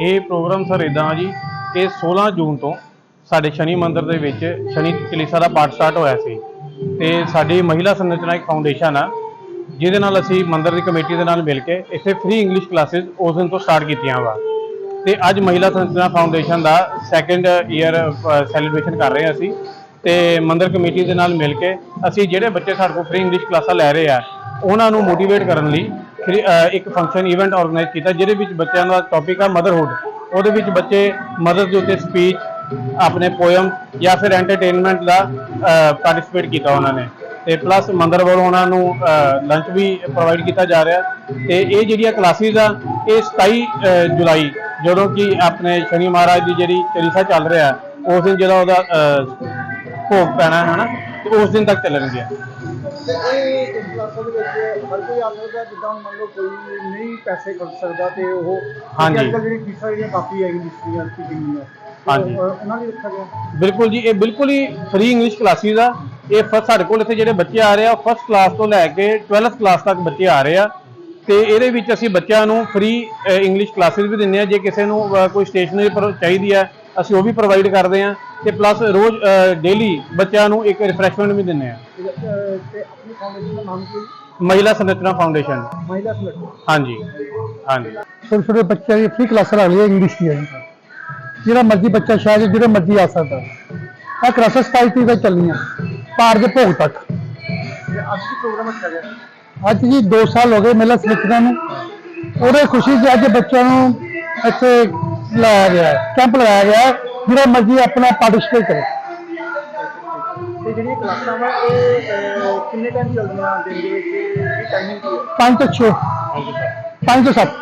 ਇਹ programme sir ਇਦਾਂ ਜੀ ਕਿ 16 ਜੂਨ ਤੋਂ ਸਾਡੇ ਸ਼ਨੀ ਮੰਦਿਰ ਦੇ ਵਿੱਚ ਸ਼ਨੀ ਕਲੀਸਾ ਦਾ ਪਾਠ ਸਟਾਰਟ ਹੋਇਆ ਸੀ ਤੇ ਸਾਡੀ ਮਹਿਲਾ ਸੰਰਚਨਾ ਇੱਕ ਫਾਊਂਡੇਸ਼ਨ ਆ, ਜਿਹਦੇ ਨਾਲ ਅਸੀਂ ਮੰਦਿਰ ਦੀ ਕਮੇਟੀ ਦੇ ਨਾਲ ਮਿਲ ਕੇ ਇੱਥੇ ਫ੍ਰੀ ਇੰਗਲਿਸ਼ ਕਲਾਸਿਸ ਉਸ ਦਿਨ ਤੋਂ ਸਟਾਰਟ ਕੀਤੀਆਂ ਵਾ। ਤੇ ਅੱਜ ਮਹਿਲਾ ਸੰਰਚਨਾ ਫਾਊਂਡੇਸ਼ਨ ਦਾ ਸੈਕੰਡ ਈਅਰ ਸੈਲੀਬ੍ਰੇਸ਼ਨ ਕਰ ਰਹੇ ਹਾਂ ਅਸੀਂ। ਤੇ ਮੰਦਰ ਕਮੇਟੀ ਦੇ ਨਾਲ ਮਿਲ ਕੇ ਅਸੀਂ ਜਿਹੜੇ ਬੱਚੇ ਸਾਡੇ ਕੋਲ ਫ੍ਰੀ ਇੰਗਲਿਸ਼ ਕਲਾਸਾਂ ਲੈ ਰਹੇ ਆ, ਉਹਨਾਂ ਨੂੰ ਮੋਟੀਵੇਟ ਕਰਨ ਲਈ Uh, ਇੱਕ ਫੰਕਸ਼ਨ ਇਵੈਂਟ ਆਰਗੇਨਾਈਜ਼ ਕੀਤਾ, ਜਿਹਦੇ ਵਿੱਚ ਬੱਚਿਆਂ ਦਾ ਟੌਪਿਕ ਆ ਮਦਰਹੁੱਡ ਉਹਦੇ ਵਿੱਚ ਬੱਚੇ ਮਦਰ ਦੇ ਉੱਤੇ ਸਪੀਚ ਆਪਣੇ ਪੋਇਮ ਜਾਂ ਫਿਰ ਐਂਟਰਟੇਨਮੈਂਟ ਦਾ uh, ਪਾਰਟਿਸਿਪੇਟ ਕੀਤਾ ਉਹਨਾਂ ਨੇ। ਤੇ ਪਲੱਸ ਮੰਦਰ ਵੱਲੋਂ ਉਹਨਾਂ ਨੂੰ uh, ਲੰਚ ਵੀ ਪ੍ਰੋਵਾਈਡ ਕੀਤਾ ਜਾ ਰਿਹਾ। ਤੇ ਇਹ ਜਿਹੜੀਆਂ ਕਲਾਸਿਸ ਆ, ਇਹ 27 ਜੁਲਾਈ, ਜਦੋਂ ਕਿ ਆਪਣੇ ਸ਼ਨੀ ਮਹਾਰਾਜ ਦੀ ਜਿਹੜੀ ਚਲੀਸਾ ਚੱਲ ਰਿਹਾ, ਉਸ ਦਿਨ ਜਿਹੜਾ ਉਹਦਾ ਭੋਗ ਪੈਣਾ ਹੈ ਨਾ, ਤੇ ਉਸ ਦਿਨ ਤੱਕ ਚੱਲਣਗੇ ਤੇ ਇਹ ਦੇ ਵਿੱਚ ਹਰ ਕੋਈ ਆ ਸਕਦਾ ਜਿੱਦਾਂ ਮੰਨ ਲਓ ਕੋਈ ਨਹੀਂ ਪੈਸੇ ਕਰ ਸਕਦਾ ਤੇ ਉਹ ਹਾਂਜੀ। ਅੱਜ ਕੱਲ੍ਹ ਜਿਹੜੀ ਫੀਸਾਂ ਜਿਹੜੀਆਂ ਕਾਫੀ ਇੰਗਲਿਸ਼ ਦੀਆਂ ਸਪੀਕਿੰਗ ਦੀਆਂ ਤੇ ਹਾਂਜੀ। ਉਹ- ਉਹਨਾਂ ਲਈ ਰੱਖਿਆ ਗਿਆ। ਬਿਲਕੁਲ ਜੀ ਇਹ ਬਿਲਕੁਲ ਹੀ ਫ੍ਰੀ ਇੰਗਲਿਸ਼ ਕਲਾਸਿਸ ਆ ਇਹ ਫਸਟ ਸਾਡੇ ਕੋਲ ਇੱਥੇ ਜਿਹੜੇ ਬੱਚੇ ਆ ਰਹੇ ਆ ਫਸਟ ਕਲਾਸ ਤੋਂ ਲੈ ਕੇ 12th ਕਲਾਸ ਤੱਕ ਬੱਚੇ ਆ ਰਹੇ ਆ। ਤੇ ਇਹਦੇ ਵਿੱਚ ਅਸੀਂ ਬੱਚਿਆਂ ਨੂੰ ਫ੍ਰੀ ਇੰਗਲਿਸ਼ ਕਲਾਸਿਸ ਵੀ ਦਿੰਦੇ ਆ। ਜੇ ਕਿਸੇ ਨੂੰ ਕੋਈ ਸਟੇਸ਼ਨਰੀ ਚਾਹੀਦੀ ਆ ਅਸੀਂ ਉਹ ਵੀ ਪ੍ਰੋਵਾਈਡ ਕਰਦੇ ਆ। ਤੇ ਪਲੱਸ ਰੋਜ਼ ਡੇਲੀ ਬੱਚਿਆਂ ਨੂੰ ਇੱਕ ਰਿਫਰੈਸ਼ਮੈਂਟ ਵੀ ਦਿੰਦੇ ਆ। ਤੇ ਅਹ, ਤੇ ਆਪਣੀ ਫਾਊਂਡੇਸ਼ਨ ਦਾ ਨਾਮ ਕੀ ਮਹਿਲਾ ਸੰਰਚਨਾ ਫਾਊਂਡੇਸ਼ਨ ਮਹਿਲਾ ਸੰਗਠਨ ਹਾਂਜੀ ਹਾਂਜੀ। ਛੋਟੇ ਛੋਟੇ ਬੱਚਿਆਂ ਦੀ ਫ੍ਰੀ ਕਲਾਸਾਂ ਲੱਗ ਰਹੀਆਂ ਇੰਗਲਿਸ਼ ਦੀਆਂ ਜੀ। ਜਿਹੜਾ ਮਰਜ਼ੀ ਬੱਚਾ ਸ਼ਾਇਦ ਜਿਹੜਾ ਮਰਜ਼ੀ ਆ ਸਕਦਾ। ਇਹ ਕਲਾਸਾਂ 27 ਤਰੀਕ ਤੱਕ ਚੱਲਣੀਆਂ ਪਾਰ ਦੇ ਭੋਗ ਤੱਕ। ਤੇ ਅੱਜ ਕੀ ਪ੍ਰੋਗਰਾਮ ਰੱਖਿਆ ਗਿਆ? ਅੱਜ ਜੀ 2 ਸਾਲ ਹੋ ਗਏ ਮੇਲਾ ਸਿੱਖਣਾ ਨੂੰ। ਉਹਦੇ ਖੁਸ਼ੀ 'ਚ ਅੱਜ ਬੱਚਿਆਂ ਨੂੰ ਇੱਥੇ ਲਾਇਆ ਗਿਆ ਹੈ ਕੈਂਪ ਲਗਾਇਆ ਗਿਆ। ਹੈ ਜਿਹੜਾ ਮਰਜ਼ੀ ਆਪਣਾ ਪਾਰਟਿਸਿਪੇਟ ਕਰੇ ਤੇ ਜਿਹੜੀਆਂ ਕਲਾਸਾਂ ਵਾ ਇਹ ਅਹ, ਕਿੰਨੇ ਟਾਈਮ ਚੱਲਦੀਆਂ ਦਿਨ ਦੇ ਵਿੱਚ ਕੀ ਟਾਈਮਿੰਗ ਕੀ ਹੈ? 5 ਤੋਂ 6 5 ਤੋਂ 7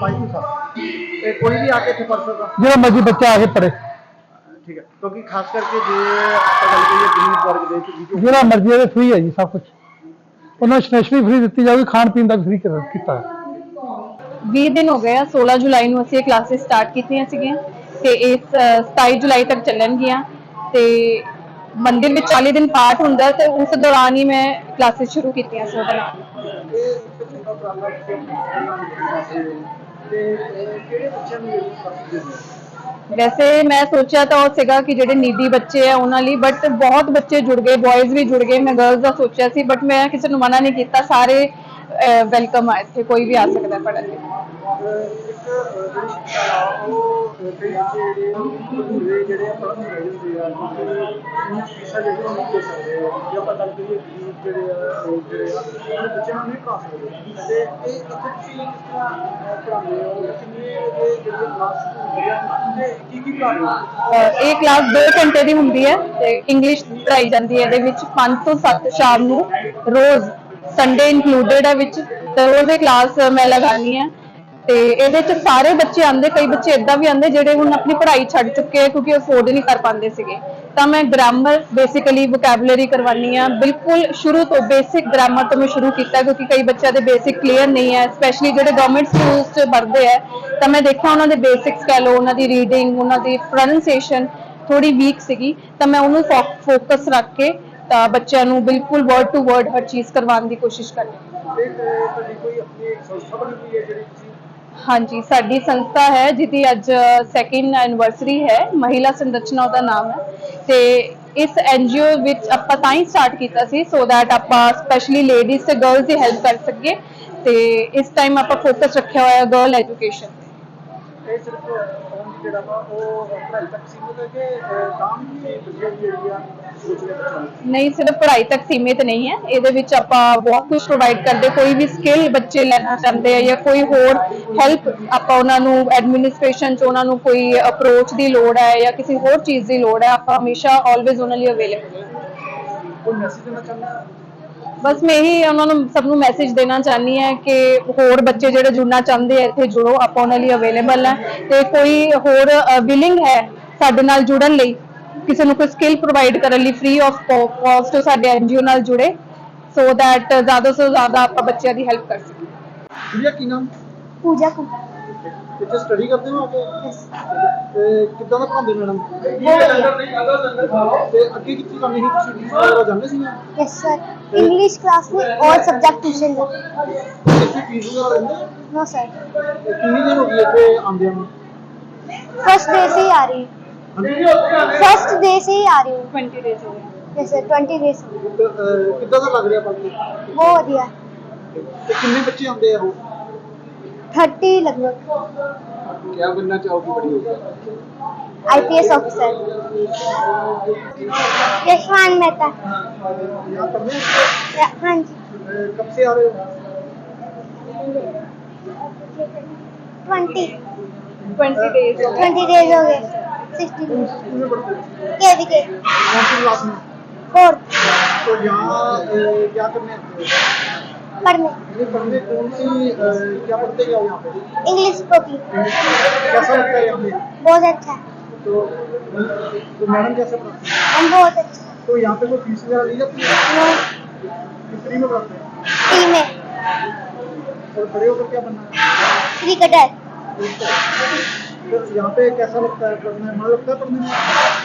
5 ਤੋਂ 7 ਤੇ ਕੋਈ ਵੀ ਆ ਕੇ ਇੱਥੇ ਪੜ ਸਕਦਾ? ਜਿਹੜਾ ਮਰਜ਼ੀ ਬੱਚਾ ਆ ਕੇ ਪੜੇ ਠੀਕ ਹੈ। ਕਿਉਂਕਿ ਖਾਸ ਕਰਕੇ ਜੇ ਆਪਾਂ ਗੱਲ ਕਰੀਏ ਗਰੀਬ ਵਰਗ ਦੇ ਵਿੱਚ ਜਿਹਨੂੰ ਜਿਹੜਾ ਮਰਜ਼ੀ ਇਹਦੇ ਫ੍ਰੀ ਹੈ ਜੀ ਸਭ ਕੁਝ ਉਹਨਾਂ ਸਟੇਸ਼ਨਰੀ ਫ੍ਰੀ ਦਿੱਤੀ ਜਾਊਗੀ ਖਾਣ ਪੀਣ ਦਾ ਫ੍ਰੀ ਕੀਤਾ ਹੈ 20 ਦਿਨ ਹੋ ਗਏ ਆ 16 ਜੁਲਾਈ ਨੂੰ ਅਸੀਂ ਇਹ ਕਲਾਸਿਸ ਸਟਾਰਟ ਕੀਤੀਆਂ ਸੀਗੀਆਂ। ਤੇ ਇਸ 27 ਜੁਲਾਈ ਤੱਕ ਚੱਲਣਗੀਆਂ ਤੇ ਮੰਦਿਰ ਵਿੱਚ 40 ਦਿਨ ਪਾਠ ਹੁੰਦਾ ਤੇ ਉਸ ਦੌਰਾਨ ਹੀ ਮੈਂ ਕਲਾਸਿਸ ਸ਼ੁਰੂ ਕੀਤੀਆਂ ਸੀ ਉਹਦੇ ਨਾਲ। ਵੈਸੇ ਮੈਂ ਸੋਚਿਆ ਤਾਂ ਉਹ ਸੀਗਾ ਕਿ ਜਿਹੜੇ ਨੀਡੀ ਬੱਚੇ ਆ ਉਹਨਾਂ ਲਈ ਬਟ ਬਹੁਤ ਬੱਚੇ ਜੁੜ ਗਏ ਬॉयਜ਼ ਵੀ ਜੁੜ ਗਏ, ਮੈਂ ਗਰਲਸ ਦਾ ਸੋਚਿਆ ਸੀ ਬਟ ਮੈਂ ਕਿਸੇ ਨੂੰ ਮਨਾ ਨਹੀਂ ਕੀਤਾ, ਸਾਰੇ ਵੈਲਕਮ ਆ ਇੱਥੇ ਕੋਈ ਵੀ ਆ ਸਕਦਾ ਪੜ੍ਹਨ ਲਈ। ਅਹ, ਇਹ ਕਲਾਸ ਹੁੰਦੇ 2 ਘੰਟੇ ਦੀ ਹੁੰਦੀ ਹੈ ਤੇ ਇੰਗਲਿਸ਼ ਪੜ੍ਹਾਈ ਜਾਂਦੀ ਹੈ ਇਹਦੇ ਵਿੱਚ 5 ਤੋਂ 7 ਸ਼ਾਮ ਨੂੰ ਰੋਜ਼ ਸੰਡੇ ਇਨਕਲੂਡਡ ਹੈ ਵਿੱਚ, ਤੇ ਉਹਦੇ ਕਲਾਸ ਮੈਂ ਲਗਾਉਣੀ ਹੈ ਤੇ ਇਹਦੇ ਚ ਸਾਰੇ ਬੱਚੇ ਆਂਦੇ ਕਈ ਬੱਚੇ ਇਦਾਂ ਵੀ ਆਂਦੇ ਜਿਹੜੇ ਹੁਣ ਆਪਣੀ ਪੜ੍ਹਾਈ ਛੱਡ ਚੁੱਕੇ ਆ ਕਿਉਂਕਿ ਅਫੋਰਡ ਨਹੀਂ ਕਰ ਪਾਉਂਦੇ ਸੀਗੇ। ਤਾਂ ਮੈਂ ਗ੍ਰਾਮਰ ਬੇਸਿਕਲੀ ਵੋਕੈਬਲਰੀ ਕਰਵਾਉਣੀ ਆ। ਬਿਲਕੁਲ ਸ਼ੁਰੂ ਤੋਂ ਬੇਸਿਕ ਗ੍ਰਾਮਰ ਤੋਂ ਮੈਂ ਸ਼ੁਰੂ ਕੀਤਾ ਕਿਉਂਕਿ ਕਈ ਬੱਚਿਆਂ ਦੇ ਬੇਸਿਕ ਕਲੀਅਰ ਨਹੀਂ ਹੈ ਸਪੈਸ਼ਲੀ ਜਿਹੜੇ ਗਵਰਨਮੈਂਟ ਸਕੂਲਸ 'ਚ ਪੜ੍ਹਦੇ ਆ। ਤਾਂ ਮੈਂ ਦੇਖਿਆ ਉਹਨਾਂ ਦੇ ਬੇਸਿਕਸ ਕਹਿ ਲਓ, ਉਹਨਾਂ ਦੀ ਰੀਡਿੰਗ ਉਹਨਾਂ ਦੀ ਪ੍ਰੋਨੰਸੀਏਸ਼ਨ ਥੋੜੀ ਵੀਕ ਸੀਗੀ। ਤਾਂ ਮੈਂ ਉਹਨੂੰ ਫੋਕਸ ਰੱਖ ਕੇ ਤਾਂ ਬੱਚਿਆਂ ਨੂੰ ਬਿਲਕੁਲ ਵਰਡ ਟੂ ਵਰਡ ਹਰ ਚੀਜ਼ ਕਰਵਾਉਣ ਦੀ ਕੋਸ਼ਿਸ਼ ਕਰਨੀ ਤੇ ਅਹ, ਤੁਹਾਡੀ ਕੋਈ ਆਪਣੀ ਇੱਕ ਸੰਸਥਾ ਬਣੀ ਹੋਈ ਹੈ ਜਿਹੜੀ ਤੁਸੀਂ ਹਾਂਜੀ ਸਾਡੀ ਸੰਸਥਾ ਹੈ ਜਿਹਦੀ ਅੱਜ ਸੈਕਿੰਡ ਐਨਵਰਸਰੀ ਹੈ ਮਹਿਲਾ ਸੰਰਚਨਾ ਉਹਦਾ ਨਾਮ ਹੈ। ਤੇ ਇਸ ਐਨਜੀਓ ਵਿੱਚ ਆਪਾਂ ਤਾਂ ਹੀ ਸਟਾਰਟ ਕੀਤਾ ਸੀ ਸੋ that ਆਪਾਂ ਸਪੈਸ਼ਲੀ ਲੇਡੀਜ਼ ਤੇ ਗਰਲਸ ਦੀ ਹੈਲਪ ਕਰ ਸਕੀਏ। ਤੇ ਇਸ ਟਾਈਮ ਆਪਾਂ ਫੋਕਸ ਰੱਖਿਆ ਹੋਇਆ ਹੈ ਗਰਲ ਐਜੂਕੇਸ਼ਨ ਇਹ ਸਿਰਫ ਹੁਣ ਜਿਹੜਾ ਵਾ ਉਹ ਪੜ੍ਹਾਈ ਤੱਕ ਸੀਮਿਤ ਹੈ ਕਿ ਕੰਮ ਵਧੀਆ ਜਿਹੜੀ ਆ ਨਹੀਂ ਸਿਰਫ ਪੜ੍ਹਾਈ ਤੱਕ ਸੀਮਿਤ ਨਹੀਂ ਹੈ। ਇਹਦੇ ਵਿੱਚ ਆਪਾਂ ਬਹੁਤ ਕੁਝ ਪ੍ਰੋਵਾਈਡ ਕਰਦੇ। ਕੋਈ ਵੀ ਸਕਿੱਲ ਬੱਚੇ ਲੈਣਾ ਚਾਹੁੰਦੇ ਆ ਜਾਂ ਕੋਈ ਹੋਰ ਹੈਲਪ ਆਪਾਂ ਉਹਨਾਂ ਨੂੰ ਐਡਮਿਨਿਸਟ੍ਰੇਸ਼ਨ 'ਚ ਉਹਨਾਂ ਨੂੰ ਕੋਈ ਅਪਰੋਚ ਦੀ ਲੋੜ ਹੈ ਜਾਂ ਕਿਸੇ ਹੋਰ ਚੀਜ਼ ਦੀ ਲੋੜ ਹੈ ਆਪਾਂ ਹਮੇਸ਼ਾ ਆਲਵੇਜ਼ ਉਹਨਾਂ ਲਈ ਅਵੇਲੇਬਲ ਕੋਈ ਮੈਸੇਜ ਦੇਣਾ ਚਾਹੁੰਦਾ? ਬਸ ਮੈਂ ਇਹੀ ਉਹਨਾਂ ਨੂੰ ਸਭ ਨੂੰ ਮੈਸੇਜ ਦੇਣਾ ਚਾਹਨੀ ਹੈ ਕਿ ਹੋਰ ਬੱਚੇ ਜਿਹੜੇ ਜੁੜਨਾ ਚਾਹੁੰਦੇ ਆ ਇੱਥੇ ਜੁੜੋ ਆਪਾਂ ਉਹਨਾਂ ਲਈ ਅਵੇਲੇਬਲ ਹੈ ਤੇ ਕੋਈ ਹੋਰ ਵਿਲਿੰਗ ਹੈ ਸਾਡੇ ਨਾਲ ਜੁੜਨ ਲਈ ਕਿਸੇ ਨੂੰ ਕੋਈ ਸਕਿੱਲ ਪ੍ਰੋਵਾਈਡ ਕਰਨ ਲਈ ਫ੍ਰੀ ਆਫ ਕੋਸਟ ਸਾਡੇ ਐਨ ਐਨਜੀਓ ਨਾਲ ਜੁੜੇ ਸੋ ਦੈਟ ਜ਼ਿਆਦਾ ਤੋਂ ਜ਼ਿਆਦਾ ਆਪਾਂ ਬੱਚਿਆਂ ਦੀ ਹੈਲਪ ਕਰ ਸਕੀਏ। ਪੂਜਾ ਕੀ ਨਾਮ? ਪੂਜਾ ਕੁਮਾਰ। ਇੱਥੇ ਸਟੱਡੀ ਕਰਦੇ ਹੋ ਅੱਗੇ ਤੇ ਕਿੱਦਾਂ ਦਾ ਪੜ੍ਹਾਉਂਦੇ ਮੈਡਮ ਤੇ ਅੱਗੇ ਕਿੱਥੇ ਕਰਨੀ ਸੀ ਤੁਸੀਂ ਟਿਊਸ਼ਨ ਵਗੈਰਾ ਜਾਂਦੇ ਸੀ यस सर इंग्लिश क्लास में और सब्जेक्ट ट्यूशन में ਇੱਥੇ ਫੀਸ ਵਗੈਰਾ ਲੈਂਦੇ नो सर ਤੇ ਕਿੰਨੀ ਦਿਨ ਹੋ ਗਈ ਇੱਥੇ ਆਉਂਦਿਆਂ ਨੂੰ फर्स्ट डे से ही आ रही हूँ फर्स्ट डे से ही आ रही हूँ 20 ਡੇਜ਼ ਹੋ ਗਏ जैसे ट्वेंटी डेज ਕਿੱਦਾਂ ਦਾ ਲੱਗ ਰਿਹਾ ਪੜ੍ਹ ਕੇ बहुत बढ़िया ਤੇ ਕਿੰਨੇ ਬੱਚੇ ਆਉਂਦੇ ਆ ਉਹ 30 लगभग क्या बनना चाहोगी बड़ी होकर आईपीएस ऑफिसर यशवान मेहता हाँ जी कब से आ रहे हो twenty twenty days twenty days हो गए सिक्सटी के वी के फोर्थ तो यहाँ क्या करने पढ़ने। ये पढ़ने कौन सी क्या पढ़ते क्या हो यहाँ पे? इंग्लिश स्पोकिंग कैसा लगता है यहाँ पे? बहुत अच्छा है। तो तो मैडम कैसे पढ़ाते हैं? हम बहुत अच्छा तो यहाँ पे कोई फ़ीस वगैरह ली जाती है? कि फ्री में पढ़ाते हैं? टी में। और बड़े होकर क्या बनना है? क्रिकेटर तो यहाँ पे कैसा लगता है पढ़ने? मन लगता है पढ़ने में?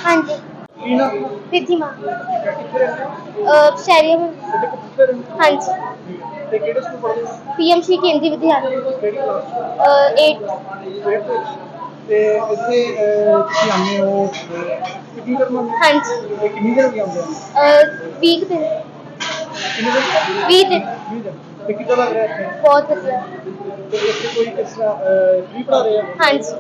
हाँ जी। रिद्धिमा कितने रहते हो शहरी में बेटे को कितने रहते हाँ जी हो ते केड़े स्कूल पढ़ते हो पीएमसी केंद्रीय विद्यालय ਕਿਹੜੀ ਕਲਾਸ एट ਤੇ ਇੱਥੇ ਅਹ, ਤੁਸੀਂ ਆਉਂਦੇ ਹੋ ਅਹ, ਕਿੰਨੀ ਦੇਰ ਮੰਨਦੇ हाँ जी ਇਹ ਕਿੰਨੀ ਦੇਰ ਵੀ ਆਉਂਦੇ ਹੋ वीक दिन ਕਿੰਨੀ ਦੇਰ ਵੀਹ ਦਿਨ। 20 ਦਿਨ ਤੇ ਕਿੱਦਾਂ ਲੱਗ ਰਿਹਾ ਇੱਥੇ बहुत अच्छा ਤੇ ਇੱਥੇ ਕੋਈ ਕਿਸ ਤਰ੍ਹਾਂ ਫ੍ਰੀ ਪੜਾ ਰਹੇ ਆ हाँ जी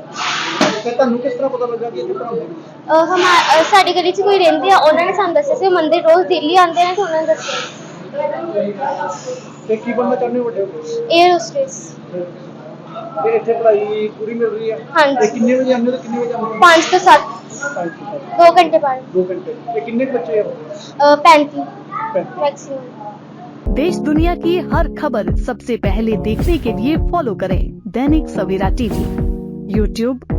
ਤੇ ਤੁਹਾਨੂੰ ਕਿਸ ਤਰ੍ਹਾਂ ਪਤਾ ਲੱਗਾ ਕਿ ਇਹ ਧਰਮ ਗੁਰੂ ਹਮਾਰ ਸਾਡੀ ਗਲੀ 'ਚ ਕੋਈ ਰਹਿੰਦੇ ਆ ਉਹਨਾਂ ਨੇ ਸਾਨੂੰ ਦੱਸਿਆ ਸੀ ਉਹ ਮੰਦਿਰ ਰੋਜ਼ ਦਿੱਲੀ ਆਉਂਦੇ ਨੇ ਤੇ ਉਹਨਾਂ ਨੇ ਦੱਸਿਆ ਤੇ ਕੀ ਬਣਨਾ ਚਾਹੁੰਦੇ ਹੋ ਵੱਡੇ ਹੋ ਕੇ? 에ਅਰ ਹੋਸਟੇਸ ਤੇ ਇੱਥੇ ਪੜ੍ਹਾਈ ਪੂਰੀ ਮਿਲ ਰਹੀ ਹੈ ਹਾਂਜੀ। ਤੇ ਕਿੰਨੇ ਵਜੇ ਆਉਂਦੇ ਹੋ ਤੇ ਕਿੰਨੇ ਵਜੇ ਆਉਂਦੇ 5 ਤੋਂ 7 5 2 ਘੰਟੇ ਬਾਅਦ 2 ਘੰਟੇ ਤੇ ਕਿੰਨੇ ਕੁ ਬੱਚੇ ਹੋ 35 35 ਮੈਕਸਿਮਮ देश दुनिया की हर खबर सबसे पहले देखने के लिए फॉलो करें Dainik Savera TV YouTube